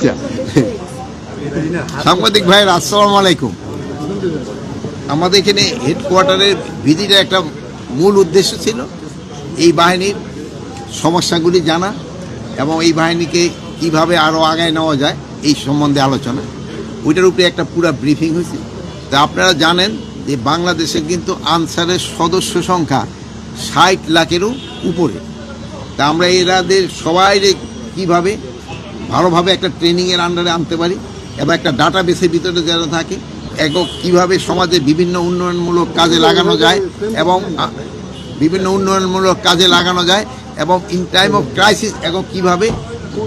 আচ্ছা। সাংবাদিক ভাইয়ের, আসসালামু আলাইকুম। আমাদের এখানে হেডকোয়ার্টারের ভিজিটের একটা মূল উদ্দেশ্য ছিল এই বাহিনীর সমস্যাগুলি জানা এবং এই বাহিনীকে কীভাবে আরও আগায় নেওয়া যায় এই সম্বন্ধে আলোচনা। ওইটার উপরে একটা পুরো ব্রিফিং হয়েছে। তা আপনারা জানেন যে বাংলাদেশে কিন্তু আনসারের সদস্য সংখ্যা ষাট লাখেরও উপরে। তা আমরা এরাদের সবাই কীভাবে ভালোভাবে একটা ট্রেনিংয়ের আন্ডারে আনতে পারি এবং একটা ডাটা বেসের ভিতরে যারা থাকে একক কীভাবে সমাজে বিভিন্ন উন্নয়নমূলক কাজে লাগানো যায় এবং বিভিন্ন উন্নয়নমূলক কাজে লাগানো যায় এবং ইন টাইম অফ ক্রাইসিস একক কীভাবে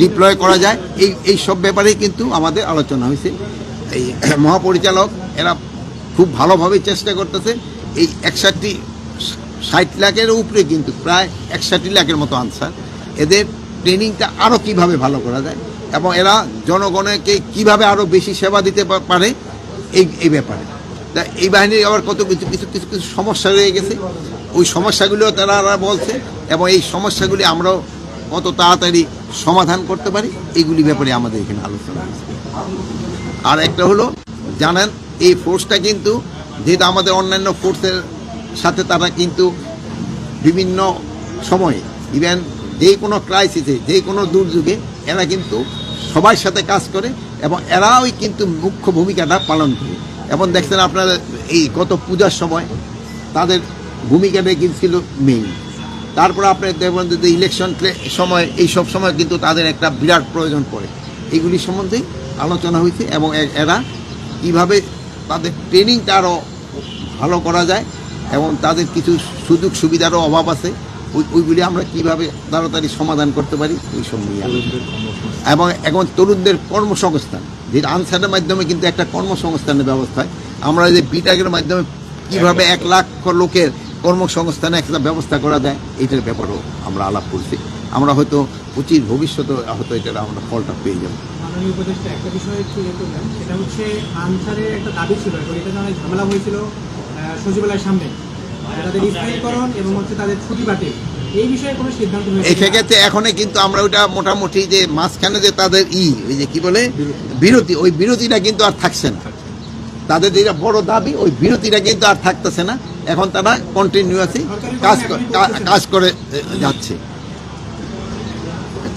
ডিপ্লয় করা যায়, এই এই সব ব্যাপারেই কিন্তু আমাদের আলোচনা হয়েছে। এই মহাপরিচালক, এরা খুব ভালোভাবে চেষ্টা করতেছে। এই একষট্টি ষাট লাখের উপরে কিন্তু প্রায় একষট্টি লাখের মতো আনসার এদের ট্রেনিংটা আরও কীভাবে ভালো করা যায় এবং এরা জনগণকে কীভাবে আরও বেশি সেবা দিতে পারে, এই এই ব্যাপারে। তা এই বাহিনীর আবার কত কিছু কিছু কিছু কিছু সমস্যা রয়ে গেছে। ওই সমস্যাগুলিও তারা বলছে এবং এই সমস্যাগুলি আমরাও কত তাড়াতাড়ি সমাধান করতে পারি এইগুলি ব্যাপারে আমাদের এখানে আলোচনা হয়েছে। আর একটা হলো, জানেন, এই ফোর্সটা কিন্তু যেহেতু আমাদের অন্যান্য ফোর্সের সাথে তারা কিন্তু বিভিন্ন সময়ে ইভেন যে কোনো ক্রাইসিসে যে কোনো দুর্যোগে, এরা কিন্তু সবার সাথে কাজ করে এবং এরাই কিন্তু মুখ্য ভূমিকাটা পালন করে। এবং দেখছেন আপনারা এই গত পূজার সময় তাদের ভূমিকাটা কিন্তু ছিল মেইন। তারপর আপনার দেখবেন যে ইলেকশন সময়, এই সব সময় কিন্তু তাদের একটা বিরাট প্রয়োজন পড়ে। এগুলি সম্বন্ধে আলোচনা হয়েছে এবং এরা কীভাবে তাদের ট্রেনিংটা আরও ভালো করা যায় এবং তাদের কিছু সুযোগ সুবিধারও অভাব আছে। ওই ওইগুলি আমরা কীভাবে তাড়াতাড়ি সমাধান করতে পারি, এই সব নিয়ে। এবং এখন তরুণদের কর্মসংস্থান, যেটা আনসারের মাধ্যমে কিন্তু একটা কর্মসংস্থানের ব্যবস্থা হয়। আমরা যে বিটাকের মাধ্যমে কীভাবে এক লাখ লোকের কর্মসংস্থানে একটা ব্যবস্থা করা যায় এইটার ব্যাপারেও আমরা আলাপ করছি। আমরা হয়তো উচিত ভবিষ্যতে হয়তো এটার আমরা ফলটা পেয়ে যাব। একটা বিষয় একটু ইয়ে সেটা হচ্ছে হয়েছিল সচিবালয়ের সামনে। তাদের স্থায়ীকরণ এবং হচ্ছে তাদের ছুটি বাতিল এই বিষয়ে কোনো সিদ্ধান্ত হয়েছে এই কিনা? ক্ষেত্রে এখনই কিন্তু আমরা ওইটা মোটামুটি যে মাঝখানে যে তাদের ই ওই যে কি বলে? বিরতি ওই বিরতিটা কিন্তু আর থাকছে না। তাদের যেটা বড় দাবি ওই বিরতিটা কিন্তু আর থাকতেছে না। এখন তারা কন্টিনিউয়াসলি কাজ কাজ করে যাচ্ছে।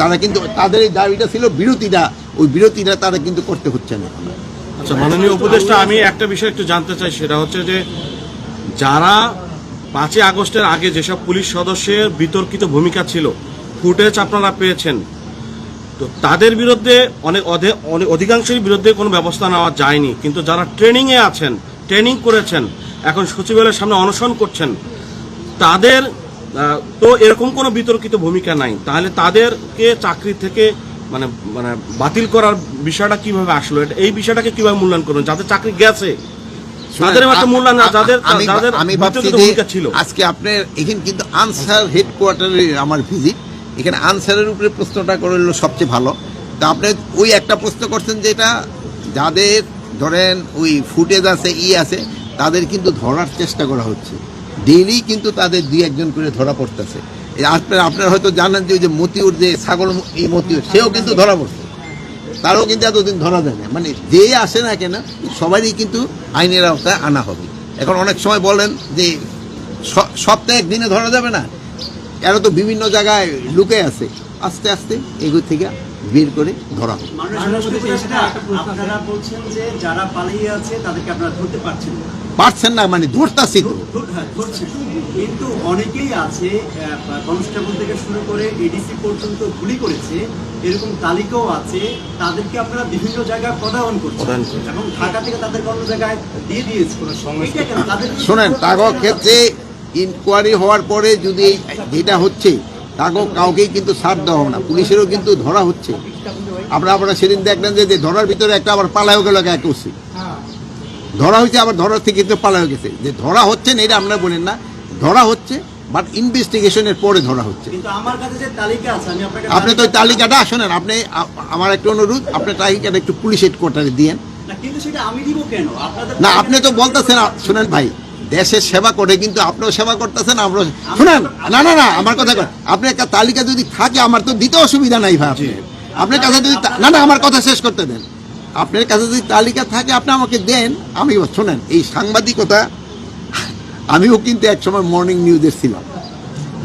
তারা কিন্তু তাদের এই দাবিটা ছিল বিরতিটা ওই বিরতিটা তারা কিন্তু করতে হচ্ছে না আচ্ছা মাননীয় উপদেষ্টা আমি একটা বিষয় একটু জানতে চাই সেটা হচ্ছে যে যারা পাঁচই আগস্টের আগে যেসব পুলিশ সদস্যের বিতর্কিত ভূমিকা ছিল, ফুটেজ আপনারা পেয়েছেন। তো তাদের বিরুদ্ধে অনেক অধে- অনেক অধিকাংশের বিরুদ্ধে কোনো ব্যবস্থা নেওয়া যায়নি। কিন্তু যারা ট্রেনিংয়ে আছেন, ট্রেনিং করেছেন, এখন সচিবালয়ের সামনে অনশন করছেন, তাদের তো এরকম কোনো বিতর্কিত ভূমিকা নাই। তাহলে তাদেরকে চাকরি থেকে মানে মানে বাতিল করার বিষয়টা কীভাবে আসলো? এই বিষয়টাকে কীভাবে মূল্যায়ন করবেন? যাদের চাকরি গেছে তাদের একটা মূল্যায়ন না, যাদের আমি ভাবছি ছিল আজকে আপনার এখানে কিন্তু আনসার হেডকোয়ার্টারে আমার ভিজিট এখানে আনসারের উপরে প্রশ্নটা সবচেয়ে ভালো। তা আপনি ওই একটা প্রশ্ন করছেন যেটা যাদের ধরেন ওই ফুটেজ আছে ই আছে তাদের কিন্তু ধরার চেষ্টা করা হচ্ছে। ডেইলি কিন্তু তাদের দুই একজন করে ধরা পড়তেছে। আপনার আপনারা হয়তো জানেন যে ওই যে মতিউর যে ছাগল এই মতিউর সেও কিন্তু ধরা পড়ছে। তারও কিন্তু এতদিন ধরা দেয় না। মানে যে আসে না কেন, সবারই কিন্তু আইনের আওতায় আনা হবে। এখন অনেক সময় বলেন যে সপ্তাহে একদিনে ধরা যাবে না। এরা তো বিভিন্ন জায়গায় লুকে আছে। আস্তে আস্তে এগুলো থেকে বের করে ধরা হবে একটা প্রশ্ন আছে। বলছেন যে যারা পালিয়ে আছে তাদেরকে আপনারা ধরতে পারছেন না। পারছেন না মানে ধরতাছি তো। হ্যাঁ, কিন্তু অনেকেই আছে কনস্টেবল থেকে শুরু করে এডিসি পর্যন্ত গুলি করেছে এরকম তালিকাও আছে তাদেরকে আপনারা বিভিন্ন জায়গায় প্রদায়ন করছেন। প্রদান করছেন। এবং ঢাকা থেকে তাদেরকে অন্য জায়গায় দিয়ে দিয়েছে। শোনেন তাগো ক্ষেত্রে ইনকোয়ারি হওয়ার পরে যদি যেটা হচ্ছে তাগো কাউকেই কিন্তু ছাড় দেওয়া হবে না। পুলিশেরও কিন্তু ধরা হচ্ছে। আমরা আমরা সেদিন দেখলেন যে ধরার ভিতরে একটা আবার পালায়ও গেল এক করছি ধরা হয়েছে আবার ধরার থেকে কিন্তু পালায়ও গেছে। যে ধরা হচ্ছে না এটা আপনারা বলেন না। ধরা হচ্ছে বাট ইনভেস্টিগেশনের পরে ধরা হচ্ছে। আমার আপনি তো ওই তালিকাটা শোনেন আপনি আমার একটা অনুরোধ আপনার তালিকাটা একটু পুলিশ হেডকোয়ার্টারে দিয়েন। না আপনি তো বলতেছেন শোনেন ভাই দেশের সেবা করে কিন্তু আপনিও সেবা করতেছেন আমরা শুনেন না না না আমার কথা আপনি একটা তালিকা যদি থাকে আমার তো দিতে অসুবিধা নাই ভাই আপনি আপনার। কাছে যদি না না আমার কথা শেষ করতে দেন। আপনার কাছে যদি তালিকা থাকে আপনি আমাকে দেন। আমি শোনেন এই সাংবাদিকতা আমিও কিন্তু একসময় মর্নিং নিউজের ছিলাম।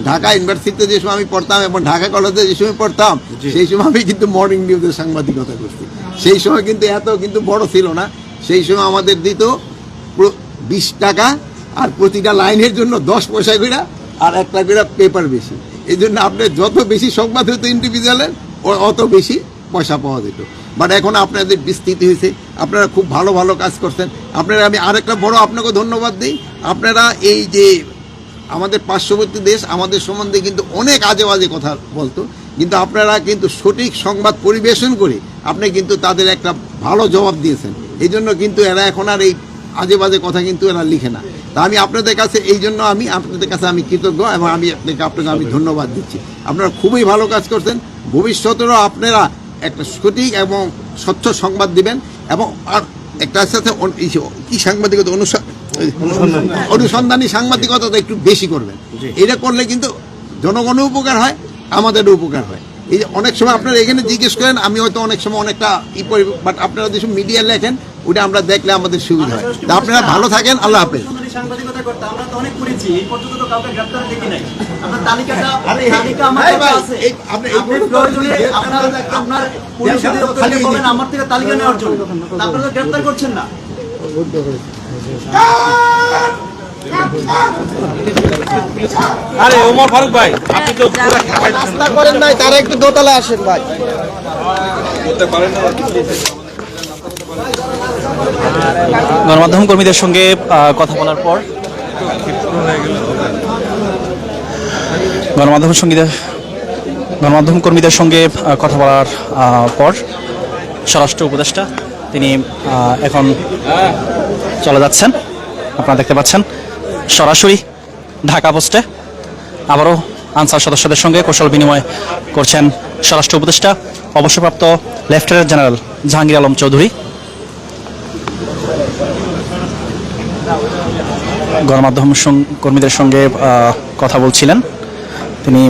ঢাকা ইউনিভার্সিটিতে যে সময় আমি পড়তাম এবং ঢাকা কলেজে যে সময় পড়তাম সেই সময় আমি কিন্তু মর্নিং নিউজের সাংবাদিকতা করছি। সেই সময় কিন্তু এত কিন্তু বড় ছিল না। সেই সময় আমাদের দিত বিশ টাকা আর প্রতিটা লাইনের জন্য দশ পয়সা করে আর একটা করে পেপার বেশি। এই জন্য আপনি যত বেশি সংবাদ হতো ইন্ডিভিজুয়ালের অত বেশি পয়সা পাওয়া যেত। বাট এখন আপনাদের বিস্তৃতি হয়েছে, আপনারা খুব ভালো ভালো কাজ করছেন। আপনারা, আমি আরেকটা বড় আপনাকে ধন্যবাদ দিই। আপনারা এই যে আমাদের পার্শ্ববর্তী দেশ, আমাদের সম্বন্ধে কিন্তু অনেক আজে বাজে কথা বলতো। কিন্তু আপনারা কিন্তু সঠিক সংবাদ পরিবেশন করে আপনি কিন্তু তাদের একটা ভালো জবাব দিয়েছেন। এই জন্য কিন্তু এরা এখন আর এই আজে বাজে কথা কিন্তু এরা লিখে না। তা আমি আপনাদের কাছে এই জন্য আমি আপনাদের কাছে আমি কৃতজ্ঞ এবং আমি আপনাকে আপনাকে আমি ধন্যবাদ দিচ্ছি। আপনারা খুবই ভালো কাজ করছেন। ভবিষ্যতেরও আপনারা একটা সঠিক এবং স্বচ্ছ সংবাদ দিবেন এবং আর একটা সাথে কি সাংবাদিকতা অনুসা অনুসন্ধানী। সাংবাদিকতা একটু বেশি করবেন। এটা করলে কিন্তু জনগণের উপকার হয় আমাদেরও উপকার হয়। এই যে অনেক সময় আপনারা এখানে জিজ্ঞেস করেন আমি হয়তো অনেক সময় অনেকটা ই করি বাট আপনারা যেসব মিডিয়া লেখেন ওটা আমরা দেখলে আমাদের সুবিধা হয়। তা আপনারা ভালো থাকেন আল্লাহ হাফেজ। সুন্দরী সাংবাদিকতা করতে আমরা তো অনেক করেছি এই পর্যন্ত তো কাউকে গ্রেফতার দেখি নাই। আপনার তালিকাটা আরে, তালিকা আমার কাছে আছে। এই- আপনি প্রয়োজনে আপনার আপনার পুলিশ খালি বলেন আমার থেকে তালিকা নেওয়ার জন্য। আপনারা তো গ্রেফতার করছেন না। আরে ওমর ফারুক ভাই আপনি তো। রাস্তা করেন নাই তারা একটু দোতলায় আসেন ভাই। গণমাধ্যম কর্মীদের সঙ্গে কথা বলার পর গণমাধ্যম সঙ্গীদের, গণমাধ্যম কর্মীদের সঙ্গে কথা বলার পর স্বরাষ্ট্র উপদেষ্টা তিনি এখন চলে যাচ্ছেন। আপনারা দেখতে পাচ্ছেন, সরাসরি ঢাকা পোস্টে আবারও আনসার সদস্যদের সঙ্গে কৌশল বিনিময় করছেন স্বরাষ্ট্র উপদেষ্টা, অবসরপ্রাপ্ত লেফটেন্যান্ট জেনারেল জাহাঙ্গীর আলম চৌধুরী। গণমাধ্যম কর্মীদের সঙ্গে কথা বলছিলেন। তিনি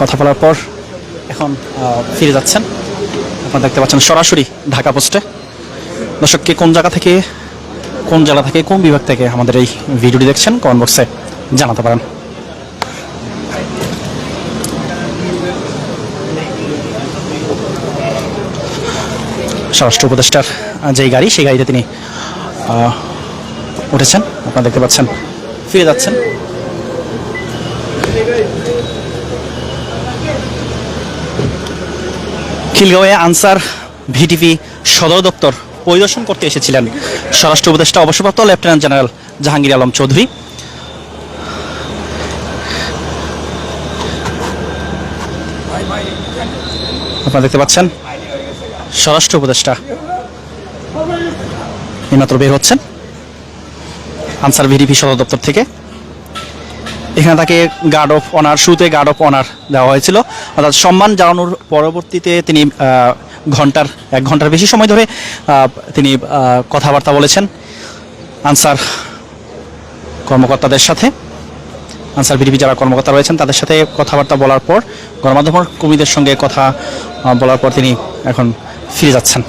কথা বলার পর এখন ফিরে যাচ্ছেন। আপনারা দেখতে পাচ্ছেন সরাসরি ঢাকা পোস্টে। দর্শককে কোন জায়গা থেকে, কোন জেলা থেকে, কোন বিভাগ থেকে আমাদের এই ভিডিওটি দেখছেন কমেন্ট বক্সে জানাতে পারেন। স্বরাষ্ট্র উপদেষ্টার যেই গাড়ি, সেই গাড়িতে তিনি উঠেছেন। আপনারা দেখতে পাচ্ছেন ফিরে যাচ্ছেন? খিলগাঁওয়ে আনসার ভিটিপি সদর দপ্তর পরিদর্শন করতে এসেছিলেন স্বরাষ্ট্র উপদেষ্টা, অবসরপ্রাপ্ত লেফটেন্যান্ট জেনারেল জাহাঙ্গীর আলম চৌধুরী। আপনারা দেখতে পাচ্ছেন, স্বরাষ্ট্র উপদেষ্টা এইমাত্র বের হচ্ছেন। আনসার ভিডিপি সদর দপ্তর থেকে। এখানে তাকে গার্ড অফ অনার শুরুতে গার্ড অফ অনার দেওয়া হয়েছিল। অর্থাৎ সম্মান জানানোর পরবর্তীতে তিনি ঘণ্টার, এক ঘণ্টার বেশি সময় ধরে তিনি কথাবার্তা বলেছেন আনসার কর্মকর্তাদের সাথে। আনসার ভিডিপি যারা কর্মকর্তা রয়েছেন, তাদের সাথে কথাবার্তা বলার পর, গণমাধ্যম কর্মীদের সঙ্গে কথা বলার পর তিনি এখন ফিরে যাচ্ছেন।